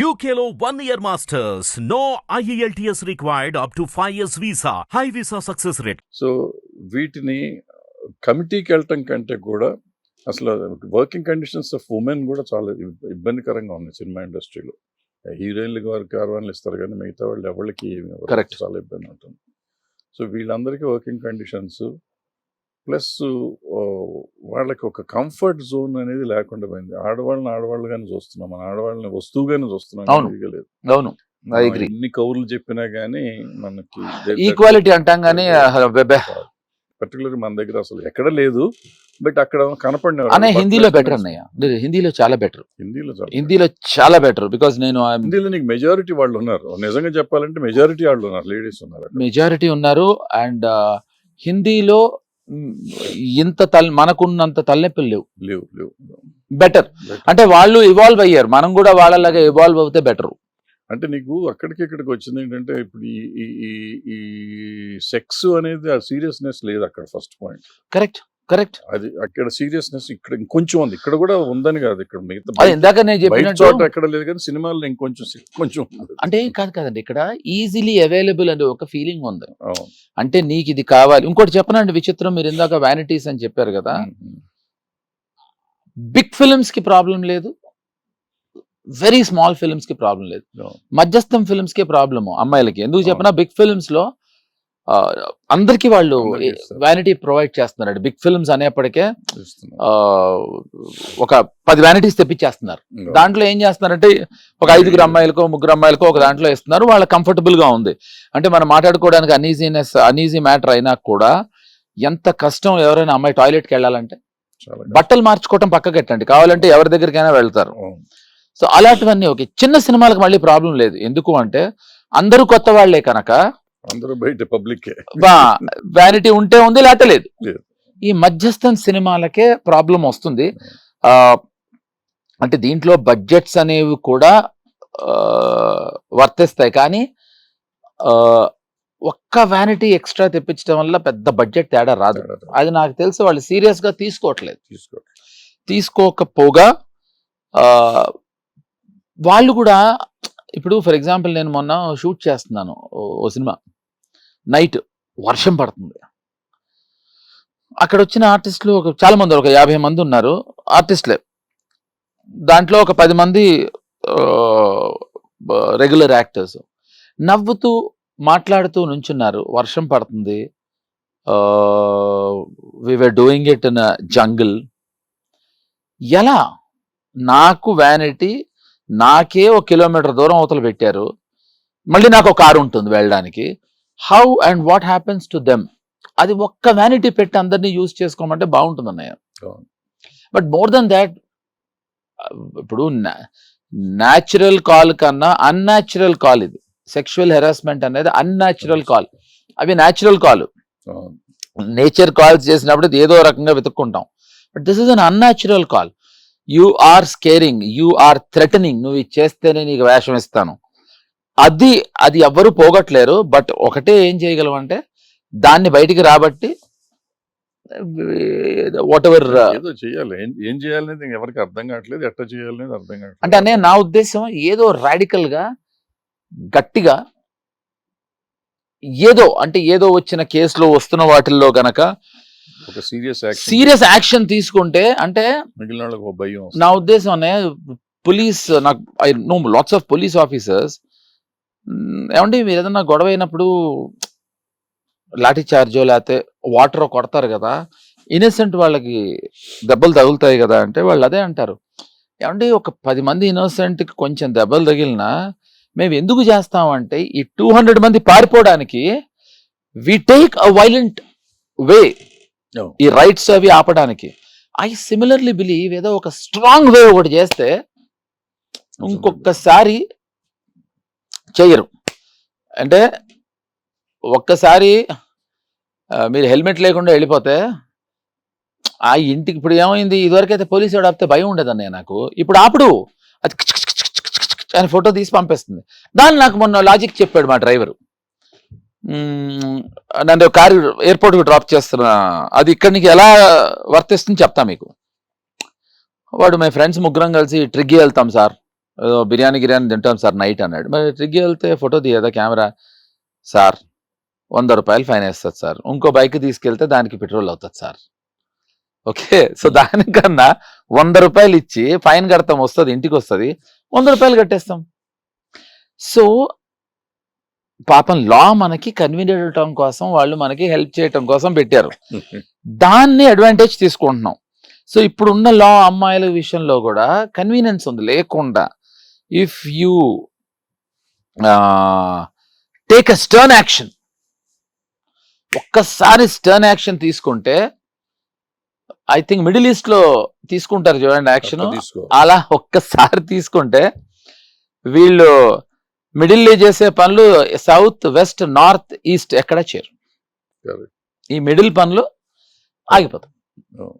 One year masters. No E IELTS required up to 5 years visa. High visa success rate. So వీటిని కమిటీకి వెళ్ళటం కంటే కూడా అసలు వర్కింగ్ కండిషన్స్ ఆఫ్ ఉమెన్ కూడా చాలా ఇబ్- ఇబ్బందికరంగా ఉన్నాయి సినిమా ఇండస్ట్రీలో హీరోయిన్లకి వారికి కార్వాన్లు ఇస్తారు కానీ మిగతా వాళ్ళు ఎవరికి. చాలా ఇబ్బంది ఉంటుంది సో వీళ్ళందరికీ వర్కింగ్ కండిషన్స్ ప్లస్ వాళ్ళకి ఒక కంఫర్ట్ జోన్ అనేది లేకుండా పోయింది. ఆడవాళ్ళని ఆడవాళ్ళుగానే చూస్తున్నాం. మన ఆడవాళ్ళని వస్తువుగానే చూస్తున్నాం లేదు. అవును. ఎన్ని కౌర్లు చెప్పినా గానీ మనకి ఈక్వాలిటీ అంటాం కానీ పర్టికులర్ మన దగ్గర అసలు ఎక్కడ లేదు. బట్ అక్కడ కనపడిన అనే హిందీలో బెటర్ అన్నయ్య. హిందీలో చాలా బెటర్ హిందీలో హిందీలో చాలా బెటర్ బికాస్ నేను హిందీలో నీకు మెజారిటీ వాళ్ళు ఉన్నారు. నిజంగా చెప్పాలంటే మెజారిటీ వాళ్ళు ఉన్నారు. లేడీస్ ఉన్నారు. మెజారిటీ ఉన్నారు. అండ్ హిందీలో మ్, ఇంత తల్ మనకున్నంత తలనొప్పులు లేవు. లేవు లేవు. బెటర్. అంటే వాళ్ళు ఇవాల్వ్ అయ్యారు. మనం కూడా వాళ్ళలాగా ఇవాల్వ్ అవుతే బెటర్ అంటే నీకు అక్కడికి ఇక్కడికి వచ్చింది ఏంటంటే ఇప్పుడు ఈ ఈ ఈ ఈ సెక్స్ అనేది ఆ సీరియస్నెస్ లేదు అక్కడ ఫస్ట్ పాయింట్ కరెక్ట్ కరెక్ట్. అది అక్కడ సీరియస్నెస్ ఇక్కడ ఇంకొంచెం ఉంది. ఇక్కడ కూడా ఉందని కాదు ఇక్కడ మిగతా ఇందాక నేను చెప్పినట్టు ఎక్కడ లేదు కానీ సినిమాల్లో ఇంకొంచెం కొంచెం. అంటే కాదు కాదండి ఇక్కడ ఈజీలీ అవైలబుల్ అనే ఒక ఫీలింగ్ ఉంది. అంటే నీకు ఇది కావాలి. ఇంకోటి చెప్పనండి విచిత్రం మీరు ఇందాక వ్యానిటీస్ అని చెప్పారు కదా. బిగ్ ఫిల్మ్స్కి ప్రాబ్లం లేదు. వెరీ స్మాల్ ఫిల్మ్స్కి ప్రాబ్లం లేదు. మధ్యస్థం ఫిల్మ్స్కి ప్రాబ్లము అమ్మాయిలకి. ఎందుకు చెప్పినా? బిగ్ ఫిల్మ్స్లో అందరికీ వాళ్ళు. వ్యానిటీ ప్రొవైడ్ చేస్తున్నారు బిగ్ ఫిల్మ్స్ అనేప్పటికే ఒక పది వ్యానిటీస్ తెప్పించేస్తున్నారు. దాంట్లో ఏం చేస్తున్నారంటే ఒక ఐదుగురు అమ్మాయిలకో ముగ్గురు అమ్మాయిలకో ఒక దాంట్లో ఇస్తున్నారు వాళ్ళ కంఫర్టబుల్గా ఉంది. అంటే మనం మాట్లాడుకోవడానికి అనీజీనెస్ అనీజీ మ్యాటర్ అయినా కూడా ఎంత కష్టం ఎవరైనా అమ్మాయి టాయిలెట్కి వెళ్ళాలంటే బట్టలు మార్చుకోవటం పక్కకెట్టండి కావాలంటే ఎవరి దగ్గరికైనా వెళ్తారు. సో అలాంటివన్నీ ఓకే. చిన్న సినిమాలకు మళ్ళీ ప్రాబ్లం లేదు. ఎందుకు అంటే అందరూ కొత్త వాళ్ళే కనుక అందరూ బయట పబ్లిక్ వ్యానిటీ ఉంటే ఉంది లేకపోతే లేదు. ఈ మధ్యస్థం సినిమాలకే ప్రాబ్లం వస్తుంది. ఆ అంటే దీంట్లో బడ్జెట్స్ అనేవి కూడా వర్తిస్తాయి. కానీ ఒక్క వ్యానిటీ ఎక్స్ట్రా తెప్పించడం వల్ల పెద్ద బడ్జెట్ తేడా రాదు. అది నాకు తెలిసి వాళ్ళు సీరియస్గా తీసుకోవట్లేదు. తీసుకో తీసుకోకపోగా ఆ, వాళ్ళు కూడా ఇప్పుడు ఫర్ ఎగ్జాంపుల్ నేను మొన్న షూట్ చేస్తున్నాను ఓ సినిమా. నైట్ వర్షం పడుతుంది. అక్కడ వచ్చిన ఆర్టిస్టులు ఒక చాలా మంది ఒక యాభై మంది ఉన్నారు ఆర్టిస్టులే. దాంట్లో ఒక పది మంది రెగ్యులర్ యాక్టర్స్. నవ్వుతూ మాట్లాడుతూ నుంచున్నారు. వర్షం పడుతుంది. Were doing it in jungle ఎలా? నాకు వ్యానిటీ నాకే ఒక కిలోమీటర్ దూరం అవతల పెట్టారు. మళ్ళీ నాకు ఒక కారు ఉంటుంది వెళ్ళడానికి. How and what happens to them అది ఒక్క వ్యానిటీ పెట్టి అందరినీ యూజ్ చేసుకోమంటే బాగుంటుంది అన్నయ్య. బట్ మోర్ దెన్ దాట్ ఇప్పుడు న్యాచురల్ కాల్ కన్నా అన్యాచురల్ కాల్ ఇది. సెక్షువల్ హెరాస్మెంట్ అనేది అన్యాచురల్ కాల్ అవి న్యాచురల్ కాల్. నేచర్ కాల్స్ చేసినప్పుడు ఏదో రకంగా వెతుక్కుంటాం. But this is an unnatural call you are scaring you are threatening నువ్వు ఇది చేస్తేనే నీకు వేషం ఇస్తాను. అది అది ఎవ్వరు పోగొట్టలేరు. బట్ ఒకటే ఏం చేయగలం అంటే దాన్ని బయటికి రాబట్టి వాట్ ఎవర్ ఏదో చేయాలి. ఏం- చేయాలనేది ఎవరికి అర్థం కావట్లేదు ఎట్లా చేయాలనేది అర్థం కావట్లేదు. అంటే అనే నా ఉద్దేశం ఏదో రాడికల్గా గట్టిగా ఏదో అంటే ఏదో వచ్చిన కేసులో వస్తున్న వాటిల్లో గనక ఒక సీరియస్ యాక్షన్ సీరియస్ యాక్షన్ తీసుకుంటే అంటే మిగిలిన భయం. నా ఉద్దేశం అనే పోలీస్ నాకు I know lots of police officers ఏమంటే మీరు ఏదన్నా గొడవ అయినప్పుడు లాఠీ చార్జో లేకపోతే వాటర్ కొడతారు కదా ఇన్నసెంట్ వాళ్ళకి దెబ్బలు తగులుతాయి కదా అంటే వాళ్ళు అదే అంటారు. ఏమంటే ఒక పది మంది innocent కి కొంచెం దెబ్బలు తగిలినా మేము ఎందుకు చేస్తామంటే ఈ టూ హండ్రెడ్ మంది పారిపోవడానికి వి టేక్ అ వైలెంట్ వే. ఈ రైట్స్ అవి ఆపడానికి. ఐ సిమిలర్లీ బిలీవ్ ఏదో ఒక స్ట్రాంగ్ వే ఒకటి చేస్తే ఇంకొకసారి చేయరు. అంటే ఒక్కసారి మీరు హెల్మెట్ లేకుండా వెళ్ళిపోతే ఆ ఇంటికి ఇప్పుడు ఏమైంది? ఇదివరకైతే పోలీసు వాడు ఆపితే భయం ఉండదు నాకు. ఇప్పుడు ఆపుడు. అది అని ఫోటో తీసి పంపేస్తుంది. దాన్ని నాకు మొన్న లాజిక్ చెప్పాడు మా డ్రైవరు. నన్ను కారు ఎయిర్పోర్ట్కి డ్రాప్ చేస్తున్న అది ఇక్కడి నుంచి ఎలా వర్తిస్తుంది చెప్తా మీకు. వాడు మై ఫ్రెండ్స్ ముగ్గురం కలిసి ట్రిగ్గి వెళ్తాం సార్. ఏదో బిర్యానీ గిర్యానీ తింటాం సార్ నైట్ అన్నాడు. మరి ట్రిగ్గి వెళ్తే ఫోటో తీయదా కెమెరా? సార్ వంద రూపాయలు ఫైన్ వేస్తుంది సార్. ఇంకో బైక్ తీసుకెళ్తే దానికి పెట్రోల్ అవుతుంది సార్. ఓకే సో దానికన్నా వంద రూపాయలు ఇచ్చి ఫైన్ కడతాం వస్తుంది ఇంటికి వస్తుంది. వంద రూపాయలు కట్టేస్తాం. సో పాపం లా మనకి కన్వీనియంట్ అవటం కోసం వాళ్ళు మనకి హెల్ప్ చేయటం కోసం పెట్టారు. దాన్ని అడ్వాంటేజ్ తీసుకుంటున్నాం. సో ఇప్పుడున్న లా అమ్మాయిల విషయంలో కూడా కన్వీనియన్స్ ఉంది లేకుండా. If you take a stern action ఒక్కసారి స్టర్న్ యాక్షన్ తీసుకుంటే ఐ థింక్ మిడిల్ ఈస్ట్లో తీసుకుంటారు చూడండి యాక్షన్ అలా ఒక్కసారి తీసుకుంటే వీళ్ళు మిడిల్ చేసే పనులు సౌత్ వెస్ట్ నార్త్ ఈస్ట్ ఎక్కడ చేరు. ఈ మిడిల్ పనులు ఆగిపోతాయి అవును.